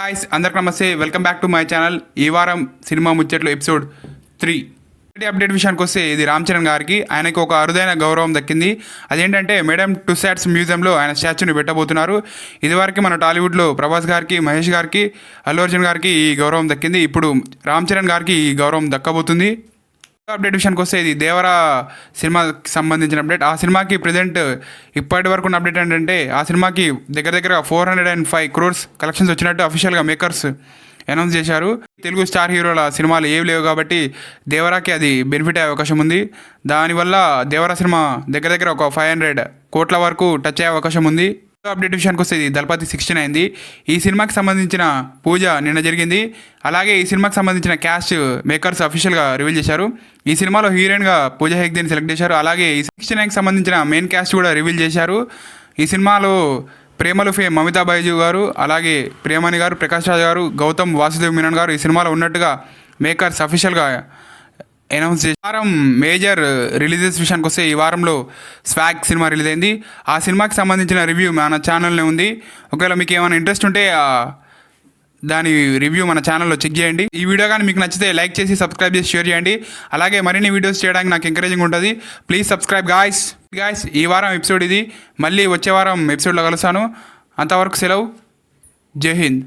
Hi's అందరికి నమస్తే. Welcome back to my channel ఈ వారం సినిమా ముచ్చట్లు ఎపిసోడ్ త్రీ అప్డేట్ విషయానికి వస్తే ఇది రామ్ చరణ్ గారికి ఆయనకు ఒక అరుదైన గౌరవం దక్కింది. అదేంటంటే మేడం టు సాట్స్ మ్యూజియంలో ఆయన స్టాచ్యూని పెట్టబోతున్నారు. ఇదివరకు మన టాలీవుడ్లో ప్రభాస్ గారికి మహేష్ గారికి అల్లు అర్జున్ గారికి ఈ గౌరవం దక్కింది. ఇప్పుడు రామ్ చరణ్ గారికి ఈ గౌరవం దక్కబోతుంది. అప్డేట్ విషయానికి వస్తే ఇది దేవరా సినిమాకి సంబంధించిన అప్డేట్. ఆ సినిమాకి ప్రజెంట్ ఇప్పటి వరకు ఉన్న అప్డేట్ ఏంటంటే ఆ సినిమాకి దగ్గర దగ్గర four hundred and five crores collections వచ్చినట్టు అఫీషియల్గా మేకర్స్ అనౌన్స్ చేశారు. తెలుగు స్టార్ హీరోల సినిమాలు ఏవి లేవు కాబట్టి దేవరాకి అది బెనిఫిట్ అయ్యే అవకాశం ఉంది. దానివల్ల దేవరా సినిమా దగ్గర దగ్గర ఒక ఫైవ్ హండ్రెడ్ కోట్ల వరకు టచ్ అయ్యే అవకాశం ఉంది. అప్డేట్ విషయానికి వస్తే దళపతి సిక్స్టీన్ అయింది. ఈ సినిమాకి సంబంధించిన పూజ నిన్న జరిగింది. అలాగే ఈ సినిమాకి సంబంధించిన క్యాస్ట్ మేకర్స్ అఫీషియల్గా రివీల్ చేశారు. ఈ సినిమాలో హీరోయిన్గా పూజ హెగ్దేని సెలెక్ట్ చేశారు. అలాగే ఈ సిక్స్టీ నైన్కి సంబంధించిన మెయిన్ క్యాస్ట్ కూడా రివీల్ చేశారు. ఈ సినిమాలో ప్రేమలు ఫేమ్ మమితా బైజు గారు అలాగే ప్రేమణి గారు ప్రకాష్ రాజ్ గారు గౌతమ్ వాసుదేవ్ మీనన్ గారు ఈ సినిమాలో ఉన్నట్టుగా మేకర్స్ అఫీషియల్గా అనౌన్స్ చేసి వారం మేజర్ రిలీజెస్ విషయానికి వస్తే ఈ వారంలో స్వాగ్ సినిమా రిలీజ్ అయింది. ఆ సినిమాకి సంబంధించిన రివ్యూ మన ఛానల్లో ఉంది. ఒకవేళ మీకు ఏమైనా ఇంట్రెస్ట్ ఉంటే దాని రివ్యూ మన ఛానల్లో చెక్ చేయండి. ఈ వీడియో కానీ మీకు నచ్చితే లైక్ చేసి సబ్స్క్రైబ్ చేసి షేర్ చేయండి. అలాగే మరిన్ని వీడియోస్ చేయడానికి నాకు ఎంకరేజింగ్ ఉంటుంది. Please subscribe guys. గాయస్ ఈ వారం ఎపిసోడ్ ఇది. మళ్ళీ వచ్చే వారం ఎపిసోడ్లో కలుస్తాను. అంతవరకు సెలవు. జై హింద్.